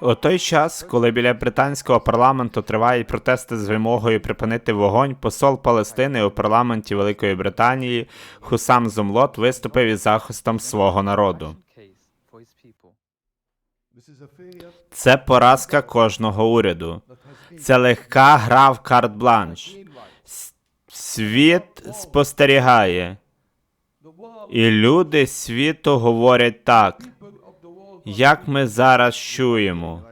У той час, коли біля британського парламенту тривають протести з вимогою припинити вогонь, посол Палестини у парламенті Великої Британії Хусам Зумлот виступив із захистом свого народу. Це поразка кожного уряду. Це легка гра в карт-бланш. Світ спостерігає. І люди світу говорять так, як ми зараз чуємо.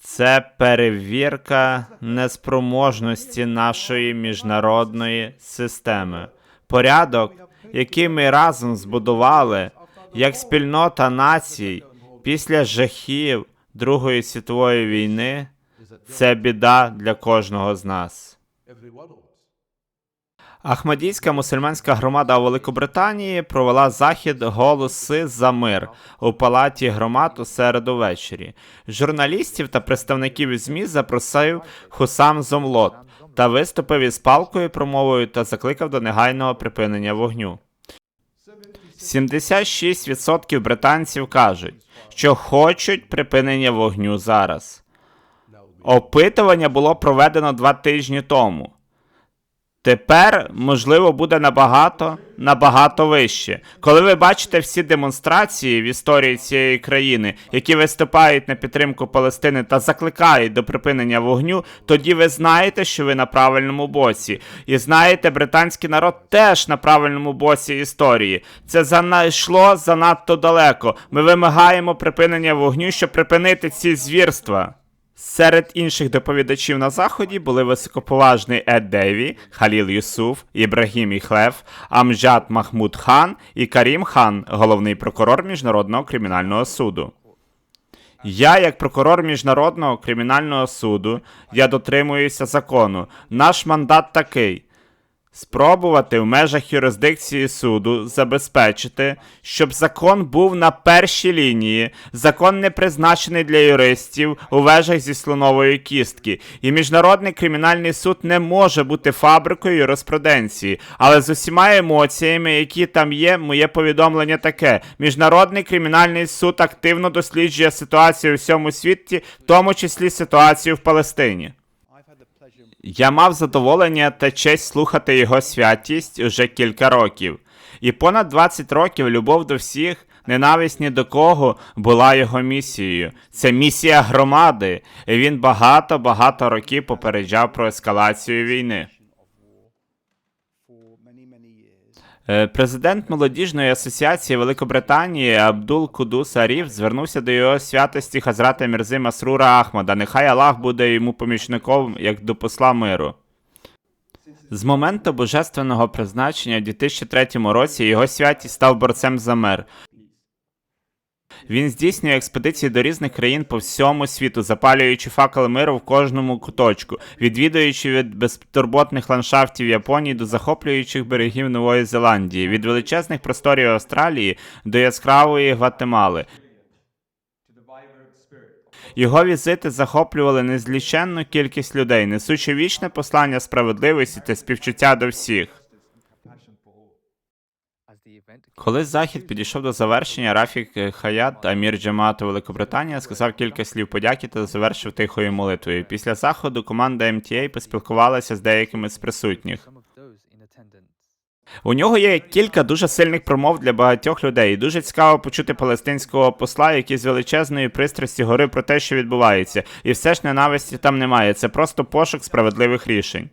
Це перевірка неспроможності нашої міжнародної системи. Порядок, який ми разом збудували, як спільнота націй після жахів Другої світової війни, це біда для кожного з нас. Ахмадійська мусульманська громада у Великобританії провела захід Голоси за мир у палаті громад у середу ввечері. Журналістів та представників ЗМІ запросив Хусам Зомлот та виступив із палкою промовою та закликав до негайного припинення вогню. 76% британців кажуть, що хочуть припинення вогню зараз. Опитування було проведено два тижні тому. Тепер, можливо, буде набагато, набагато вище. Коли ви бачите всі демонстрації в історії цієї країни, які виступають на підтримку Палестини та закликають до припинення вогню, тоді ви знаєте, що ви на правильному боці. І знаєте, британський народ теж на правильному боці історії. Це занайшло занадто далеко. Ми вимагаємо припинення вогню, щоб припинити ці звірства. Серед інших доповідачів на заході були високоповажний Ед Дейві, Халіл Юсуф, Ібрагім Іхлев, Амжат Махмуд Хан і Карім Хан, головний прокурор Міжнародного кримінального суду. Я, як прокурор Міжнародного кримінального суду, я дотримуюся закону. Наш мандат такий. Спробувати в межах юрисдикції суду забезпечити, щоб закон був на першій лінії, закон не призначений для юристів у вежах зі слонової кістки, і міжнародний кримінальний суд не може бути фабрикою юриспруденції. Але з усіма емоціями, які там є, моє повідомлення таке: міжнародний кримінальний суд активно досліджує ситуацію у всьому світі, в тому числі ситуацію в Палестині. Я мав задоволення та честь слухати його святість уже кілька років, і понад 20 років любов до всіх, ненависть ні до кого була його місією. Це місія громади, і він багато-багато років попереджав про ескалацію війни. Президент молодіжної асоціації Великобританії Абдул Кудус Аріф звернувся до його святості Хазрата Мірзи Масрура Ахмада. Нехай Аллах буде йому помічником як до посла миру. З моменту божественного призначення в 2003 році його святість став борцем за мир. Він здійснює експедиції до різних країн по всьому світу, запалюючи факели миру в кожному куточку, відвідуючи від безтурботних ландшафтів Японії до захоплюючих берегів Нової Зеландії, від величезних просторів Австралії до яскравої Гватемали. Його візити захоплювали незліченну кількість людей, несучи вічне послання справедливості та співчуття до всіх. Коли захід підійшов до завершення, Рафік Хаят, амір Джамаату Великобританія, сказав кілька слів подяки та завершив тихою молитвою. Після заходу команда MTA поспілкувалася з деякими з присутніх. У нього є кілька дуже сильних промов для багатьох людей. Дуже цікаво почути палестинського посла, який з величезної пристрасті говорив про те, що відбувається, і все ж ненависті там немає. Це просто пошук справедливих рішень.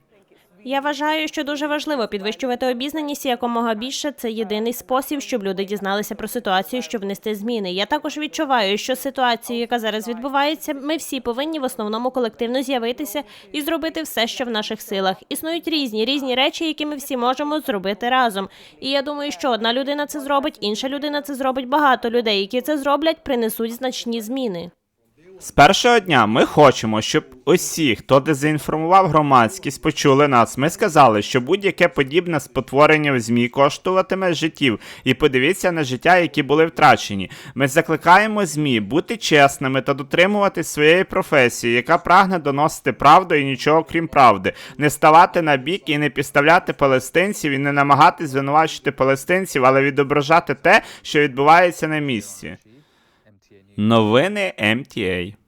Я вважаю, що дуже важливо підвищувати обізнаність якомога більше. Це єдиний спосіб, щоб люди дізналися про ситуацію, щоб внести зміни. Я також відчуваю, що ситуацію, яка зараз відбувається, ми всі повинні в основному колективно з'явитися і зробити все, що в наших силах. Існують різні різні речі, які ми всі можемо зробити разом. І я думаю, що одна людина це зробить, інша людина це зробить. Багато людей, які це зроблять, принесуть значні зміни. З першого дня ми хочемо, щоб усі, хто дезінформував громадськість, почули нас. Ми сказали, що будь-яке подібне спотворення в ЗМІ коштуватиме життів. І подивіться на життя, які були втрачені. Ми закликаємо ЗМІ бути чесними та дотримуватись своєї професії, яка прагне доносити правду і нічого крім правди, не ставати на бік і не підставляти палестинців, і не намагатись звинувачити палестинців, але відображати те, що відбувається на місці. Новини МТА.